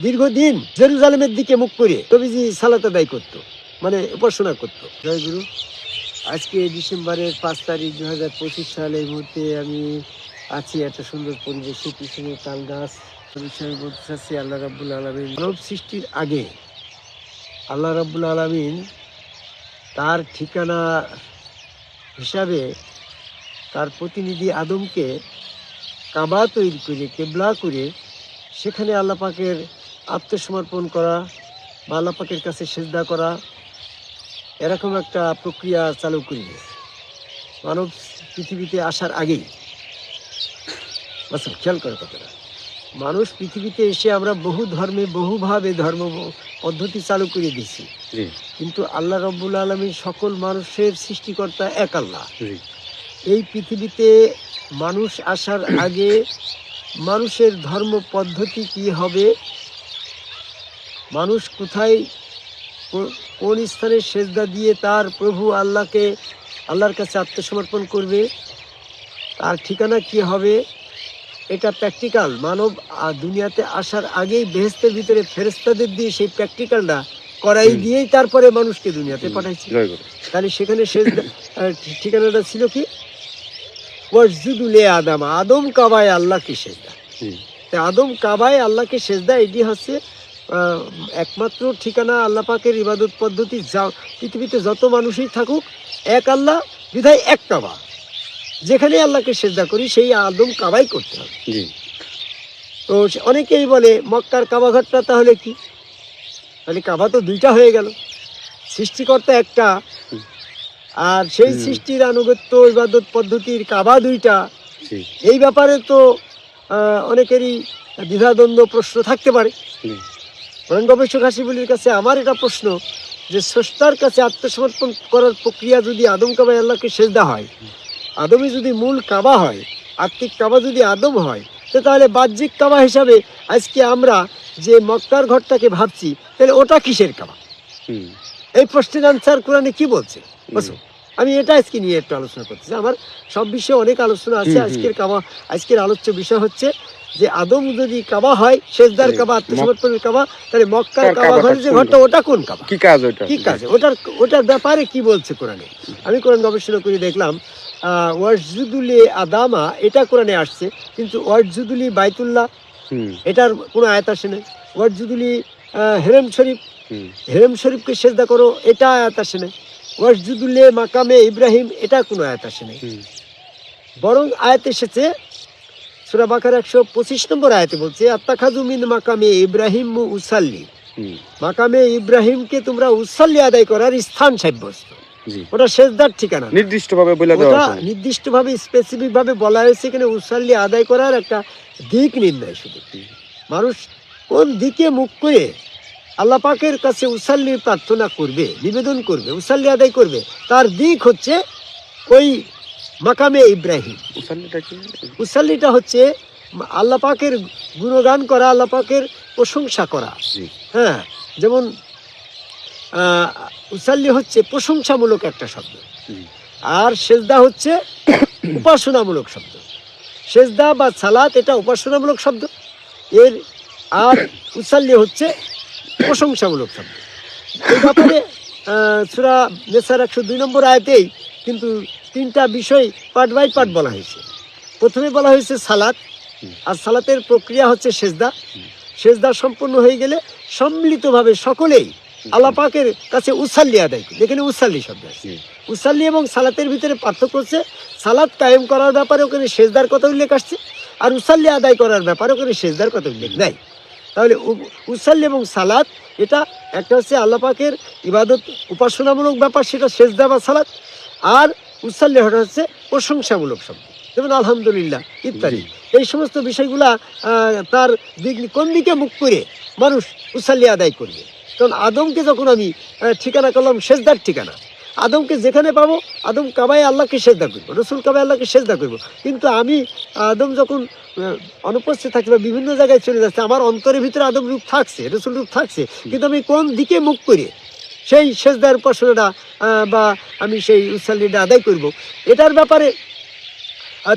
দীর্ঘদিন জেরুজালেমের দিকে মুখ করে নবীজি সালাত আদায় করতো মানে উপাসনা করতো। জয় গুরু, আজকে ডিসেম্বরের পাঁচ তারিখ দু হাজার পঁচিশ সাল এই মুহূর্তে আমি আছি একটা সুন্দর পরিবেশে, পিছনে তাল গাছ। বিষয়ে বলতে চাচ্ছি, আল্লাহ রাব্বুল আলমিন মানব সৃষ্টির আগে আল্লাহ রাব্বুল আলমিন তার ঠিকানা হিসাবে তার প্রতিনিধি আদমকে কাবা তৈরি করে, কেবলা করে, সেখানে আল্লাহ পাকের আত্মসমর্পণ করা বা আল্লাহ পাকের কাছে সেজদা করা এরকম একটা প্রক্রিয়া চালু করে মানব পৃথিবীতে আসার আগেই। আচ্ছা খেয়াল করে কথাটা। মানুষ পৃথিবীতে এসে আমরা বহু ধর্মে বহুভাবে ধর্ম পদ্ধতি চালু করে দিয়েছি। জি। কিন্তু আল্লাহ রব্বুল আলমী সকল মানুষের সৃষ্টিকর্তা এক আল্লাহ। এই পৃথিবীতে মানুষ আসার আগে মানুষের ধর্ম পদ্ধতি কি হবে মানুষ কোথায় কোন স্থানে সেজদা দিয়ে তার প্রভু আল্লাহকে আল্লাহর কাছে আত্মসমর্পণ করবে তার ঠিকানা কি হবে এটা প্র্যাকটিক্যাল মানব দুনিয়াতে আসার আগেই বেহেস্তের ভিতরে ফেরেস্তাদের দিয়ে সেই প্র্যাকটিক্যালটা করাই দিয়েই তারপরে মানুষকে দুনিয়াতে পাঠাইছে। তাহলে সেখানে শেষ ঠিকানাটা ছিল কি? ওয়াজুদুলে আদম। আদম কাবায় আল্লাহকে সেজদা। আদম কাবায় আল্লাহকে সেজদা এটি হচ্ছে একমাত্র ঠিকানা আল্লাহ পাকের ইবাদত পদ্ধতি যা পৃথিবীতে যত মানুষই থাকুক এক আল্লাহ বিধায় এক কাবা। যেখানে আল্লাহকে সেজদা করি সেই আদম কাবাই করতে হবে। জি। তো অনেকেই বলে মক্কার কাবা ঘরটা তাহলে কি? তাহলে কাবা তো দুইটা হয়ে গেল। সৃষ্টিকর্তা একটা আর সেই সৃষ্টির আনুগত্য ইবাদত পদ্ধতির কাবা দুইটা। এই ব্যাপারে তো অনেকেরই দ্বিধাদ্বন্দ্ব প্রশ্ন থাকতে পারে। জি গবেষক হাসিবুলির কাছে আমার এটা প্রশ্ন যে স্রষ্টার কাছে আত্মসমর্পণ করার প্রক্রিয়া যদি আদম কাবায় আল্লাহকে সেজদা হয় আদমই যদি মূল কাবা হয় আত্মিক কাবা যদি আদম হয় তো তাহলে বাহ্যিক কাবা হিসাবে আজকে আমরা যে মক্কার ঘরটাকে ভাবছি তাহলে ওটা কিসের কাবা? এই প্রশ্নের আনসার কোরআনে কি বলছে? বসো। আমি এটা আজকে নিয়ে একটু আলোচনা করতেছি। আমার সব বিষয়ে অনেক আলোচনা আছে। আজকের কাবা আজকের আলোচ্য বিষয় হচ্ছে যে আদম যদি কাবা হয় শেষদার কাবা আত্মসমর্পণের কাবা তাহলে মক্কার কাবা ঘরের যে ঘরটা ওটা কোন কাবা? কি কাজ ওইটা? কি কাজ? ওটার ওটার ব্যাপারে কি বলছে কোরআনে? আমি কোরআন গবেষণা করে দেখলাম আহ, ওয়াজুদুলি আদামা এটা কোরআনে আসছে কিন্তু ওয়াজুদুলি বাইতুল্লাহ এটার কোনো আয়াত আসে না ওয়াজুদুলি আহ, হেরেম শরীফ হেরেম শরীফকে সেজদা করো এটা আয়াত আসে না ওয়াজুদুল্লে মাকামে ইব্রাহিম এটা কোনো আয়াত আসে না বরং আয়াত এসেছে সুরা বাকার একশো পঁচিশ নম্বর আয়াতে বলছে আত্মাখাজু মিন মাকামে ইব্রাহিম উসাল্লি। মাকামে ইব্রাহিমকে তোমরা উসাল্লি আদায় করার স্থান সাব্যস্ত। ওটা সেজদার ঠিকানা। না। নির্দিষ্ট ভাবে বলে দেওয়া নির্দিষ্টভাবে স্পেসিফিক ভাবে বলা হয়েছে এখানে উসাল্লি আদায় করার একটা দিক নির্ণয় শুধু। মানুষ কোন দিকে মুখ করে আল্লাহ পাকের কাছে উসাল্লি প্রার্থনা করবে নিবেদন করবে উসাল্লি আদায় করবে তার দিক হচ্ছে ওই মাকামে ইব্রাহিম। মুসাল্লিটা উসাল্লিটা হচ্ছে আল্লাহ পাকের গুণগান করা আল্লাহ পাকের প্রশংসা করা। হ্যাঁ যেমন উসাল্লি হচ্ছে প্রশংসামূলক একটা শব্দ। আর সেজদা হচ্ছে উপাসনামূলক শব্দ। সেজদা বা সালাত এটা উপাসনামূলক শব্দ। এর আর উসাল্লি হচ্ছে প্রশংসামূলক শব্দ। এই ব্যাপারে সুরা নেসার একশো দুই নম্বর আয়তেই কিন্তু তিনটা বিষয় পার্ট বাই পার্ট বলা হয়েছে। প্রথমে বলা হয়েছে সালাত আর সালাতের প্রক্রিয়া হচ্ছে সেজদা। সেজদা সম্পূর্ণ হয়ে গেলে সম্মিলিতভাবে সকলেই আল্লাহ পাকের কাছে উসাল্লি আদায় করি। এখানে উসাল্লি শব্দ আছে। উসাল্লি এবং সালাতের ভিতরে পার্থক্য হচ্ছে সালাত কায়েম করার ব্যাপারে ওখানে সেজদার কথা উল্লেখ আসছে আর উসাল্লি আদায় করার ব্যাপারে ওখানে সেজদার কথা উল্লেখ নাই। তাহলে উসাল্লি এবং সালাত এটা একটা হচ্ছে আল্লাপাকের ইবাদত উপাসনামূলক ব্যাপার সেটা সেজদা বা সালাত। আর হটা হচ্ছে প্রশংসামূলক শব্দ। যেমন আলহামদুলিল্লাহ ইত্যাদি। এই সমস্ত বিষয়গুলা তার দিক কোন দিকে মুখ করে মানুষ উসাল্লি আদায় করবে? কারণ আদমকে যখন আমি ঠিকানা করলাম সেজদার ঠিকানা। আদমকে যেখানে পাবো আদম কাবায় আল্লাহকে সেজদা করব রসুল কাবায় আল্লাহকে সেজদা করব। কিন্তু আমি আদম যখন অনুপস্থিত থাকছে বা বিভিন্ন জায়গায় চলে যাচ্ছে আমার অন্তরের ভিতরে আদম রূপ থাকছে রসুল রূপ থাকছে। কিন্তু আমি কোন দিকে মুখ করে সেই সেজদার উপাসনাটা বা আমি সেই উৎসাল্লিটা আদায় করব। এটার ব্যাপারে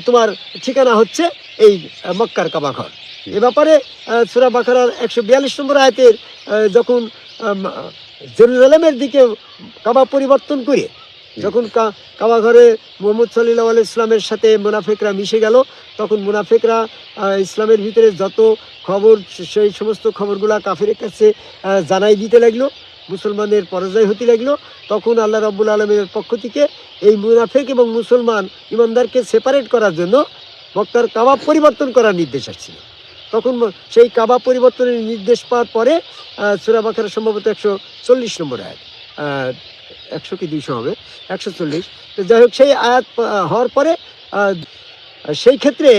তোমার ঠিকানা হচ্ছে এই মক্কার কাবাঘর এ ব্যাপারে সুরা বাখারার একশো বিয়াল্লিশ নম্বর আয়তের যখন জেরুজালেমের দিকে কাবা পরিবর্তন করে যখন কাবা ঘরে মোহাম্মদ সাল্লাহ আল ইসলামের সাথে মুনাফেকরা মিশে গেল তখন মুনাফেকরা ইসলামের ভিতরে যত খবর সেই সমস্ত খবরগুলা কাফের কাছে জানাই দিতে লাগল। মুসলমানের পরাজয় হতে লাগল, তখন আল্লাহ রব্বুল আলমের পক্ষ থেকে এই মুনাফেক এবং মুসলমান ইমানদারকে সেপারেট করার জন্য বক্তার কাবাব পরিবর্তন করার নির্দেশ আসছিল। তখন সেই কাবাব পরিবর্তনের নির্দেশ পাওয়ার পরে সুরা বাখারা সম্ভবত একশো চল্লিশ নম্বর আয়াত। একশো কি দুইশো হবে? একশো চল্লিশ। তো যাই হোক, সেই আয়াত হওয়ার পরে সেই ক্ষেত্রে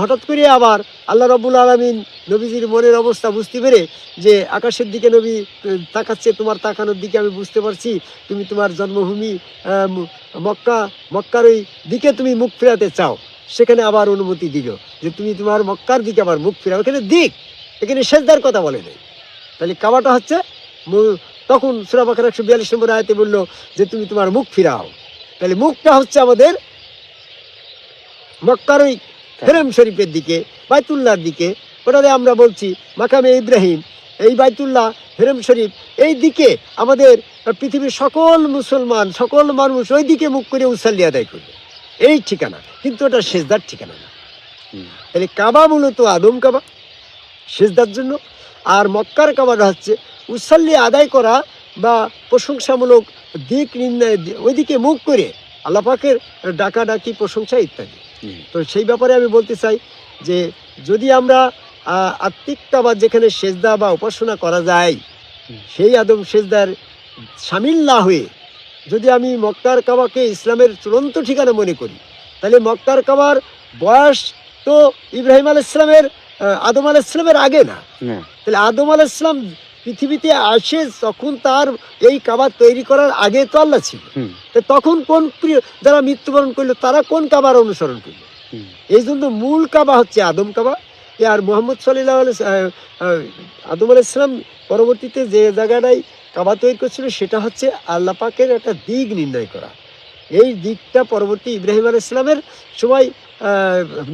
হঠাৎ করে আবার আল্লাহ রব্বুল আলমিন নবীজির মনের অবস্থা বুঝতে পেরে যে আকাশের দিকে নবী তাকাচ্ছে, তোমার তাকানোর দিকে আমি বুঝতে পারছি, তুমি তোমার জন্মভূমি মক্কা, মক্কার ওই দিকে তুমি মুখ ফেরাতে চাও। সেখানে আবার অনুমতি দিল যে তুমি তোমার মক্কার দিকে আবার মুখ ফেরাও। এখানে দিক, এখানে সেজদার কথা বলে নেই। তাহলে কাবাটা হচ্ছে তখন সুরাবাখার একশো বিয়াল্লিশ নম্বর আয়তে বলল যে তুমি তোমার মুখ ফিরাও। তাহলে মুখটা হচ্ছে আমাদের মক্কার ওই হেরেম শরীফের দিকে বাইতুল্লাহর দিকে ওটাতে আমরা বলছি মাকামে ইব্রাহিম। এই বাইতুল্লাহ হেরেম শরীফ এই দিকে আমাদের পৃথিবীর সকল মুসলমান সকল মানুষ ওই দিকে মুখ করে উসাল্লি আদায় করবে। এই ঠিকানা কিন্তু ওটা সেজদার ঠিকানা না। তাহলে কাবা মূলত আদম কাবা সেজদার জন্য। আর মক্কার কাবাটা হচ্ছে উসাল্লি আদায় করা বা প্রশংসামূলক দিক নির্ণয় ওইদিকে মুখ করে আল্লাহ পাকের ডাকাডাকি প্রশংসা ইত্যাদি। তো সেই ব্যাপারে আমি বলতে চাই যে যদি আমরা আহ, বা যেখানে সেজদা বা উপাসনা করা যায় সেই আদম সেজদার সামিল না হয়ে যদি আমি মক্কার কাবাকে ইসলামের চূড়ান্ত ঠিকানা মনে করি তাহলে মক্কার কাবার বয়স তো ইব্রাহিম আল ইসলামের আদম আল ইসলামের আগে না। না। তাহলে আদম আল ইসলাম পৃথিবীতে আসে তখন তার এই কাবার তৈরি করার আগে তো আল্লাহ ছিল। তখন কোন প্রিয় যারা মৃত্যুবরণ করল তারা কোন কাবার অনুসরণ করল? এই জন্য মূল কাবা হচ্ছে আদম কাবা। আর মোহাম্মদ সাল্লাহ আদম আল ইসলাম পরবর্তীতে যে জায়গাটায় কাবা তৈরি করছিল সেটা হচ্ছে আল্লাহ পাকের একটা দিক নির্ণয় করা। এই দিকটা পরবর্তী ইব্রাহিম আল ইসলামের সময়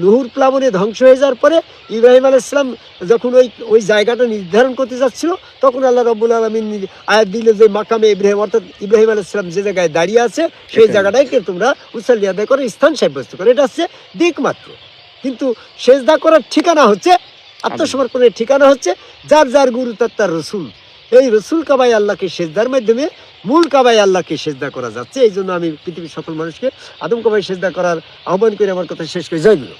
নুহুর প্লাবনে ধ্বংস হয়ে যাওয়ার পরে ইব্রাহিম আল ইসলাম যখন ওই ওই জায়গাটা নির্ধারণ করতে যাচ্ছিল তখন আল্লাহ রব্বুল আলমিন আয়াত দিল যে মাকামে ইব্রাহিম অর্থাৎ ইব্রাহিম আল ইসলাম যে জায়গায় দাঁড়িয়ে আছে সেই। জায়গাটাকে তোমরা উসাল্লি আদায় করে স্থান সাব্যস্ত করে। এটা হচ্ছে দিক মাত্র। কিন্তু সেজদা করার ঠিকানা হচ্ছে আত্মসমর্পণের ঠিকানা হচ্ছে যার যার গুরু তার তার রসুল। এই রসুল কাবাই আল্লাহকে সেজদার মাধ্যমে, মূল কাবাই আল্লাহকে সেজদা করা যাচ্ছে। এই জন্য আমি পৃথিবীর সকল মানুষকে আদম কাবাই সেজদা করার আহ্বান করে আমার কথা শেষ করে গুরু